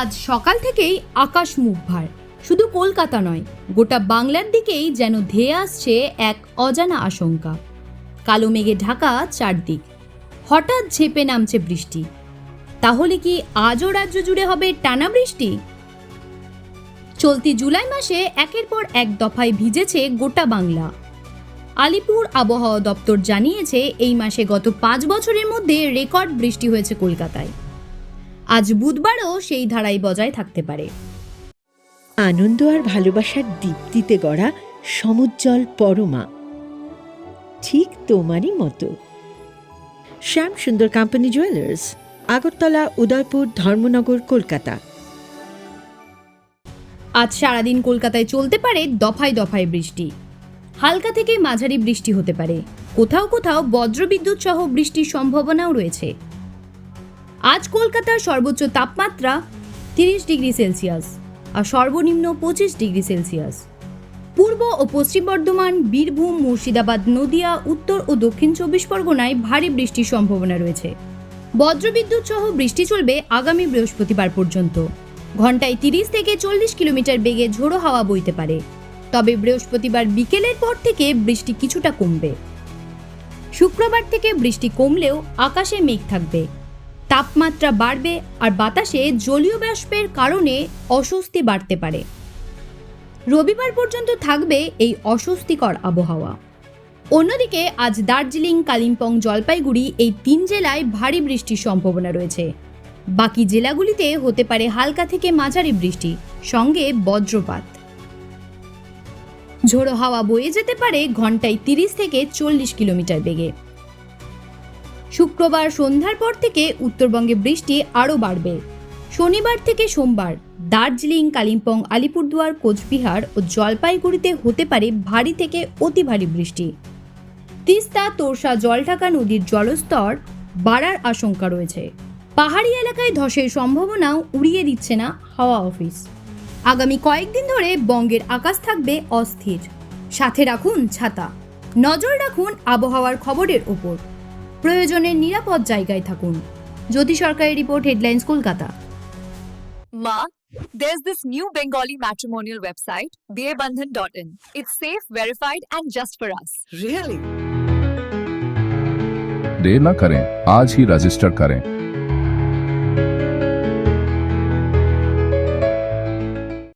আজ সকাল থেকেই আকাশ মুখ ভার। শুধু কলকাতা নয়, গোটা বাংলার দিকেই যেন ধেয়ে আসছে এক অজানা আশঙ্কা। কালো মেঘে ঢাকা চারদিক। হঠাৎ ঝেপে নামছে বৃষ্টি। তাহলে কি আজও রাজ্য জুড়ে হবে টানা বৃষ্টি? চলতি জুলাই মাসে একের পর এক দফায় ভিজেছে গোটা বাংলা। আলিপুর আবহাওয়া দপ্তর জানিয়েছে, এই মাসে গত পাঁচ বছরের মধ্যে রেকর্ড বৃষ্টি হয়েছে কলকাতায়। আজ বুধবারও সেই ধারাই বজায় থাকতে পারে। আনন্দ আর ভালোবাসার দীপ্তিতে গড়া সমুজ্জ্বল পরমা। ঠিক তোমারই মতো। Shyam Sundar company jewellers Agartala Udaipur Dharmanagar Kolkata. আজ সারাদিন কলকাতায় চলতে পারে দফায় দফায় বৃষ্টি। হালকা থেকে মাঝারি বৃষ্টি হতে পারে। কোথাও কোথাও বজ্রবিদ্যুৎ সহ বৃষ্টির সম্ভাবনাও রয়েছে। আজ কলকাতার সর্বোচ্চ তাপমাত্রা তিরিশ ডিগ্রি সেলসিয়াস আর সর্বনিম্ন পঁচিশ ডিগ্রি সেলসিয়াস। পূর্ব ও পশ্চিম বর্ধমান, বীরভূম, মুর্শিদাবাদ, নদিয়া, উত্তর ও দক্ষিণ চব্বিশ পরগনায় ভারী বৃষ্টির সম্ভাবনা রয়েছে। বজ্রবিদ্যুৎ সহ বৃষ্টি চলবে আগামী বৃহস্পতিবার পর্যন্ত। ঘন্টায় তিরিশ থেকে চল্লিশ কিলোমিটার বেগে ঝোড়ো হাওয়া বইতে পারে। তবে বৃহস্পতিবার বিকেলের পর থেকে বৃষ্টি কিছুটা কমবে। শুক্রবার থেকে বৃষ্টি কমলেও আকাশে মেঘ থাকবে। তাপমাত্রা বাড়বে আর বাতাসে জলীয় বাষ্পের কারণে অস্বস্তি বাড়তে পারে। রবিবার পর্যন্ত থাকবে এই অস্বস্তিকর আবহাওয়া। অন্যদিকে আজ দার্জিলিং, কালিম্পং, জলপাইগুড়ি এই তিন জেলায় ভারী বৃষ্টির সম্ভাবনা রয়েছে। বাকি জেলাগুলিতে হতে পারে হালকা থেকে মাঝারি বৃষ্টি, সঙ্গে বজ্রপাত। ঝোড়ো হাওয়া বয়ে যেতে পারে ঘন্টায় তিরিশ থেকে চল্লিশ কিলোমিটার বেগে। শুক্রবার সন্ধ্যার পর থেকে উত্তরবঙ্গে বৃষ্টি আরও বাড়বে। শনিবার থেকে সোমবার দার্জিলিং, কালিম্পং, আলিপুরদুয়ার, কোচবিহার ও জলপাইগুড়িতে হতে পারে ভারী থেকে অতি ভারী বৃষ্টি। তিস্তা, তোরসা, জলঢাকা নদীর জলস্তর বাড়ার আশঙ্কা রয়েছে। পাহাড়ি এলাকায় ধসের সম্ভাবনাও উড়িয়ে দিচ্ছে না হাওয়া অফিস। আগামী কয়েকদিন ধরে বঙ্গের আকাশ থাকবে অস্থির। সাথে রাখুন ছাতা। নজর রাখুন আবহাওয়ার খবরের ওপর। প্রয়োজনে নিরাপদ জায়গায় থাকুন জ্যোতি সরকারের report headlines Kolkata Ma, there's this new Bengali matrimonial website, dearbandhan.in. It's safe, verified, and just for us. Really? देर न करें आज ही रजिस्टर करें